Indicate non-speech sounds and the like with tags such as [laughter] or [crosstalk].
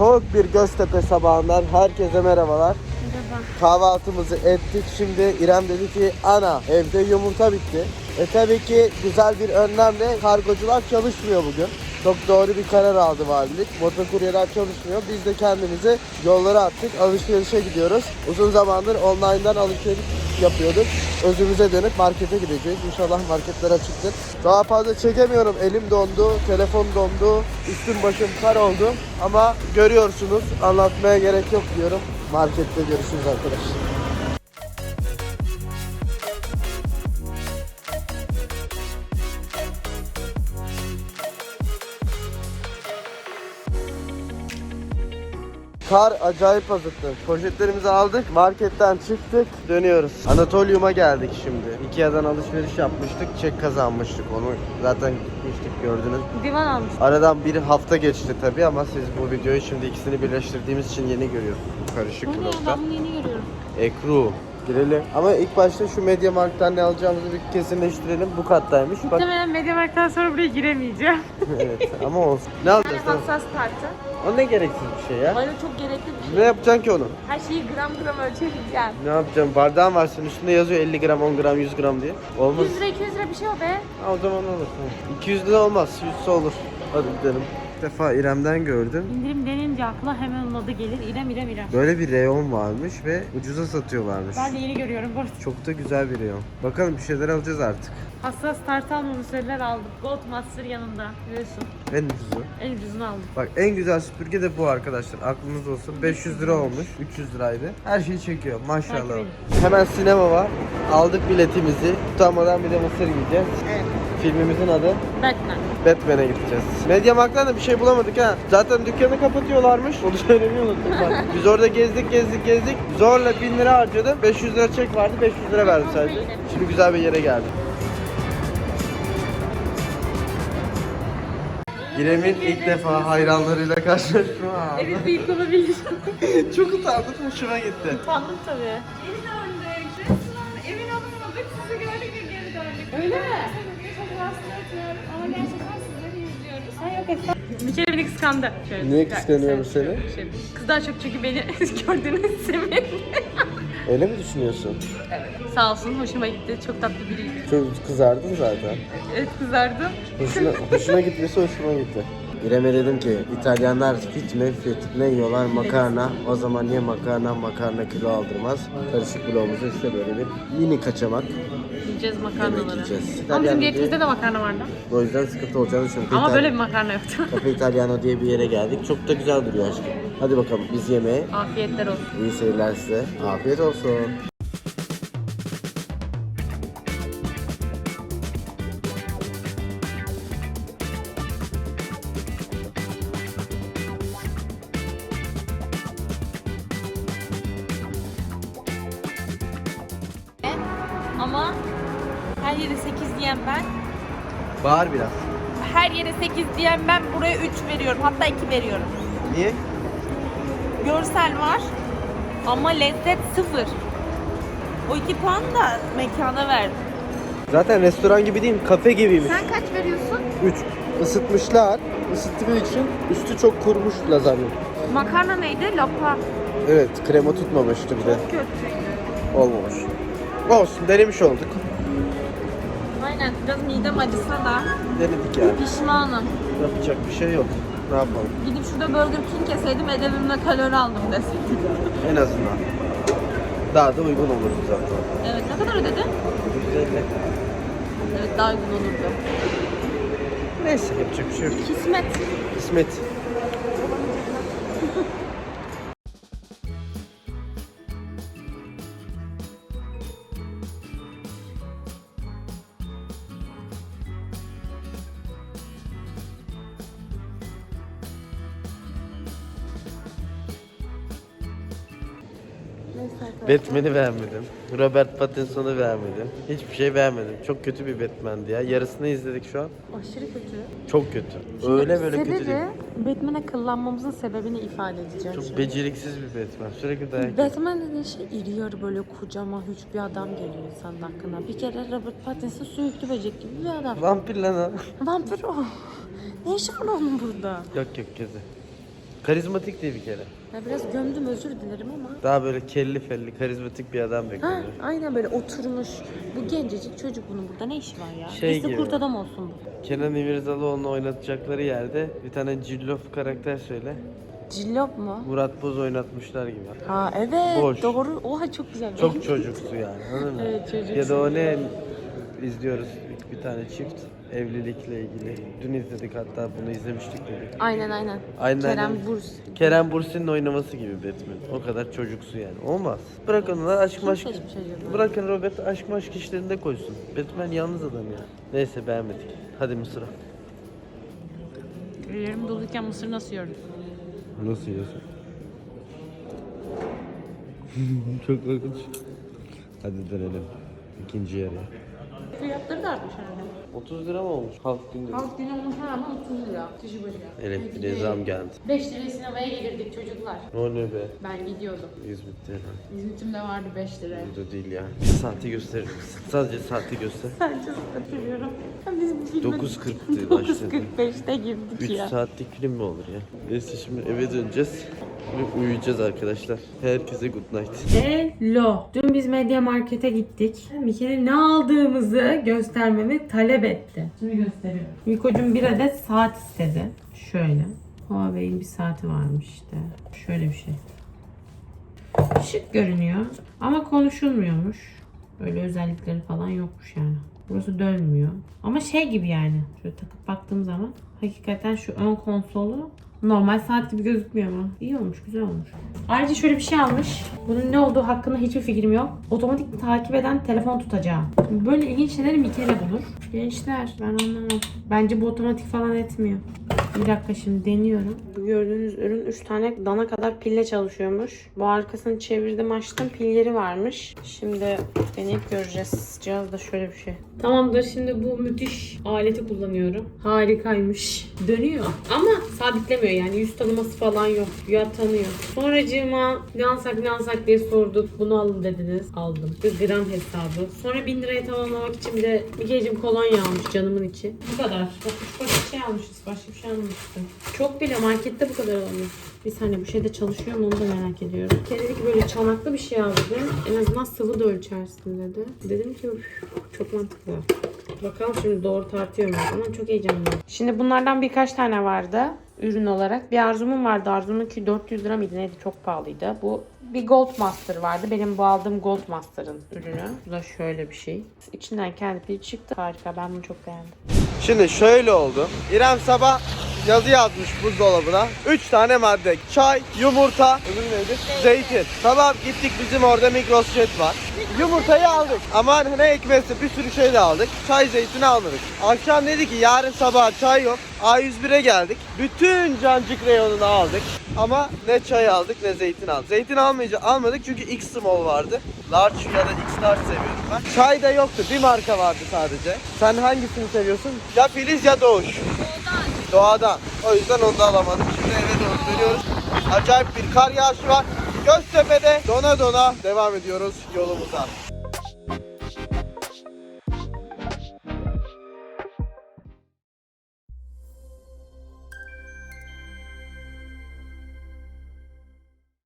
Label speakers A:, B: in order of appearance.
A: Soğuk bir Göztepe sabahından herkese merhabalar.
B: Merhaba.
A: Kahvaltımızı ettik. Şimdi İrem dedi ki ana evde yumurta bitti. E tabii ki güzel bir önlemle kargocular çalışmıyor bugün. Çok doğru bir karar aldı valilik. Motokuryeler çalışmıyor. Biz de kendimizi yollara attık. Alışverişe gidiyoruz. Uzun zamandır online'dan alışveriş yapıyorduk. Özümüze dönüp markete gideceğiz. İnşallah marketler açıktır. Daha fazla çekemiyorum. Elim dondu, telefon dondu, üstüm başım kar oldu. Ama görüyorsunuz anlatmaya gerek yok diyorum. Markette görüşürüz arkadaşlar. Kar acayip azıttı. Poşetlerimizi aldık, marketten çıktık, dönüyoruz. Anatolium'a geldik şimdi. Ikea'dan alışveriş yapmıştık, çek kazanmıştık. Onu zaten gitmiştik gördünüz.
B: Divan almış.
A: Aradan bir hafta geçti tabii ama siz bu videoyu şimdi ikisini birleştirdiğimiz için yeni görüyorsunuz. Bu karışık
B: Bu ne ya ben bunu yeni görüyorum.
A: Ekru. Girelim. Ama ilk başta şu Media Markt'tan ne alacağımızı bir kesinleştirelim. Bu kattaymış. Bak.
B: Muhtemelen Mediamarkt'tan sonra buraya giremeyeceğim. [laughs]
A: evet ama olsun. Ne
B: Yani
A: alacağız? Tamam.
B: hassas tartı.
A: O ne gereksiz bir şey ya.
B: Bana çok gerekli bir
A: Ne
B: şey.
A: yapacaksın ki onu?
B: Her şeyi gram gram ölçebileceğim.
A: Ne yapacağım? Bardağın var senin üstünde yazıyor 50 gram, 10 gram, 100 gram diye. Olmaz.
B: 100 lira 200 lira bir şey o be.
A: Ha, o zaman olur. Tamam. 200 lira olmaz. 100 olur. Hadi gidelim. İlk defa İrem'den gördüm.
B: İndirim denince akla hemen onun adı gelir. İrem İrem İrem.
A: Böyle bir reyon varmış ve ucuza satıyorlarmış.
B: Ben de yeni görüyorum bu arada.
A: Çok da güzel bir reyon. Bakalım bir şeyler alacağız artık.
B: Hassas tartı almamı söylediler aldım. Gold Master yanında. Biliyorsun.
A: En ucuzu.
B: En ucuzunu aldım.
A: Bak en güzel süpürge de bu arkadaşlar. Aklınız olsun. 500 lira olmuş. 300 liraydı. Her şeyi çekiyor. Maşallah. Hemen sinema var. Aldık biletimizi. Tutanmadan bir de mısır yiyeceğiz.
B: Evet.
A: Filmimizin adı
B: Batman.
A: Batman'e gideceğiz. Mediamarkt'tan da bir şey bulamadık ha. Zaten dükkanı kapatıyorlarmış. Onu söylemeyi unuttum bak. [laughs] Biz orada gezdik gezdik gezdik. Zorla 1000 lira harcadım. 500 lira çek vardı. 500 lira verdim sadece. Şimdi güzel bir yere geldik. İrem'in ilk defa hayranlarıyla karşılaşma.
B: Evet büyük olabilir. [laughs]
A: Çok utandım. Hoşuma gitti.
B: Utandım tabii. [laughs] Bir kere beni kıskandı. Şöyle,
A: Niye
B: güzel,
A: kıskanıyorum
B: güzel,
A: seni?
B: şöyle, şöyle. Kız daha çok çünkü beni [laughs] gördüğünü sevindi.
A: Öyle mi düşünüyorsun?
B: Sağ olsun hoşuma gitti. Çok tatlı biriydi.
A: Çok kızardın zaten.
B: Evet kızardım.
A: Hoşuna, [laughs] hoşuna gitmesi hoşuma gitti. İrem'e dedim ki İtalyanlar fit mi fit ne yiyorlar makarna o zaman niye makarna makarna kilo aldırmaz karışık bloğumuzda işte böyle bir mini kaçamak Yemek
B: makarnaları.
A: yiyeceğiz.
B: Ama bizim diyetimizde
A: diye-
B: de makarna vardı.
A: O yüzden sıkıntı olacağını düşünüyorum.
B: Ama
A: İtal-
B: böyle bir makarna yoktu. [laughs]
A: Cafe Italiano diye bir yere geldik. Çok da güzel duruyor aşkım. Hadi bakalım biz yemeğe.
B: Afiyetler olsun.
A: İyi seyirler size. Afiyet olsun.
B: Ama yere 8 diyen ben,
A: Bağır biraz.
B: her yere 8 diyen ben buraya 3 veriyorum. Hatta 2 veriyorum.
A: Niye?
B: Görsel var ama lezzet sıfır. O 2 puan da mekana verdim.
A: Zaten restoran gibi değil kafe gibiymiş.
B: Sen kaç veriyorsun?
A: 3. Isıtmışlar. Isıttığı için üstü çok kurumuş lazanya.
B: Makarna neydi? Lapa.
A: Evet krema tutmamıştı bir de.
B: Kötüydü.
A: Olmamış. Olsun denemiş olduk.
B: Aynen biraz midem acısa da
A: Denedik yani.
B: pişmanım.
A: Yapacak bir şey yok. Ne yapalım?
B: Gidip şurada Burger King yeseydim edebimle kalori aldım deseydim. [laughs]
A: En azından. Daha da uygun olurdu zaten.
B: Evet ne kadar ödedin?
A: 150.
B: Evet daha uygun olurdu.
A: Neyse yapacak bir şey yok.
B: Kismet.
A: Kısmet. Batman'i beğenmedim. Robert Pattinson'u beğenmedim. Hiçbir şey beğenmedim. Çok kötü bir Batman'di ya. Yarısını izledik şu an.
B: Aşırı kötü.
A: Çok kötü. Öyle böyle kötü değil.
B: Batman'e kıllanmamızın sebebini ifade edeceğim
A: Çok
B: şimdi.
A: beceriksiz bir Batman. Sürekli dayak yiyor.
B: Batman dediğin şey iri yarı böyle kocaman hüç bir adam geliyor insanın hakkında. Bir kere Robert Pattinson sürekli böcek gibi bir adam.
A: Vampir lan o.
B: Vampir o. Ne işi var onun burada?
A: Yok yok kedi. Karizmatik değil bir kere.
B: Ya biraz gömdüm özür dilerim ama.
A: Daha böyle kelli felli karizmatik bir adam
B: Ha,
A: bekliyor.
B: aynen böyle oturmuş. Bu gencecik çocuk bunun burada ne işi var ya?
A: Şey gibi.
B: kurt adam olsun bu.
A: Kenan İmirzalıoğlu'nu oynatacakları yerde bir tane cillof karakter söyle.
B: Cillop mu?
A: Murat Boz oynatmışlar gibi.
B: Ha evet
A: Boş.
B: doğru. Oha çok güzel.
A: Çok çocuksu yani anladın mı?
B: Evet, çocuksu.
A: Ya da o ne izliyoruz bir tane çift evlilikle ilgili. Dün izledik hatta bunu izlemiştik dedik.
B: Aynen aynen.
A: Aynen,
B: Kerem
A: aynen.
B: Burs.
A: Kerem Bürsin'in oynaması gibi Batman. O kadar çocuksu yani. Olmaz. Bırakın onlar aşk maşk.
B: acaba?
A: Bırakın Robert aşk maşk işlerinde koysun. Batman yalnız adam ya. Neyse beğenmedik. Hadi Mısır'a.
B: Ellerim doluyken mısır nasıl yiyorum?
A: Nasıl yiyorsun? [laughs] Çok korkunç. Hadi dönelim. İkinci yarıya.
B: Fiyatları da artmış herhalde.
A: 30 lira mı olmuş halk günde?
B: Halk günü olmasına rağmen 30 lira. Kişi başı.
A: Elektriğe zam geldi.
B: 5 liraya sinemaya gelirdik çocuklar.
A: Ne oluyor be?
B: Ben gidiyordum.
A: İzmit'te.
B: İzmitim'de vardı 5 lira.
A: Burada değil ya. Saati gösterir misin? Sadece saati göster.
B: Sadece hatırlıyorum. Biz filme
A: 9.40'tı başladı.
B: 9.45'te girdik
A: 3
B: ya.
A: saatlik film mi olur ya? Neyse şimdi eve döneceğiz. Ve uyuyacağız arkadaşlar. Herkese good night.
B: Hello. Dün biz Media Market'e gittik. Bir kere ne aldığımızı göstermemi talep etti. Şimdi gösteriyorum. Miko'cum bir adet saat istedi. Şöyle. Huawei'in bir saati varmış işte. Şöyle bir şey. Şık görünüyor. Ama konuşulmuyormuş. Öyle özellikleri falan yokmuş yani. Burası dönmüyor. Ama şey gibi yani. Şöyle takıp baktığım zaman hakikaten şu ön konsolu normal saat gibi gözükmüyor ama. İyi olmuş, güzel olmuş. Ayrıca şöyle bir şey almış. Bunun ne olduğu hakkında hiçbir fikrim yok. Otomatik takip eden telefon tutacağım. Böyle ilginç şeyleri bir kere bulur. Gençler ben anlamam. Bence bu otomatik falan etmiyor. Bir dakika şimdi deniyorum. Bu gördüğünüz ürün 3 tane dana kadar pille çalışıyormuş. Bu arkasını çevirdim açtım pilleri varmış. Şimdi deneyip göreceğiz. Cihaz da şöyle bir şey. Tamamdır şimdi bu müthiş aleti kullanıyorum. Harikaymış. Dönüyor ama sabitlemiyor yani yüz tanıması falan yok. Ya tanıyor. Sonracığıma ne alsak ne alsak diye sorduk. Bunu alın dediniz. Aldım. Bir gram hesabı. Sonra 1000 liraya tamamlamak için bir de bir kecim kolonya almış canımın içi. Bu kadar. Bak üç paket şey almışız. Başka bir şey almamıştım. Çok bile markette bu kadar olmuş. Bir saniye bu şeyde çalışıyor mu onu da merak ediyorum. Bir kere dedi ki böyle çanaklı bir şey al dedi. En azından sıvı da ölçersin dedi. Dedim ki "Üf, çok mantıklı. Bakalım şimdi doğru tartıyor mu? Ama çok heyecanlıyım. Şimdi bunlardan birkaç tane vardı ürün olarak. Bir Arzu'mun vardı. Arzu'nun ki 400 lira mıydı neydi? Çok pahalıydı. Bu bir Gold Master vardı. Benim bu aldığım Gold Master'ın ürünü. Bu da şöyle bir şey. İçinden kendi pili çıktı. Harika. Ben bunu çok beğendim.
A: Şimdi şöyle oldu. İrem sabah yazı yazmış buzdolabına. 3 tane madde. Çay, yumurta, öbürü neydi? Zeytin. Sabah gittik bizim orada mikroset var. Yumurtayı aldık. Ama ne ekmesi bir sürü şey de aldık. Çay zeytini almadık. Akşam dedi ki yarın sabah çay yok. A101'e geldik. Bütün cancık reyonunu aldık. Ama ne çay aldık ne zeytin aldık. Zeytin almayınca almadık çünkü X small vardı. Large ya da X large seviyorum ben. Çay da yoktu. Bir marka vardı sadece. Sen hangisini seviyorsun? Ya Filiz ya Doğuş. Doğadan. O yüzden onu da alamadık. Şimdi eve doğru dönüyoruz. Acayip bir kar yağışı var. Göztepe'de dona dona devam ediyoruz yolumuza.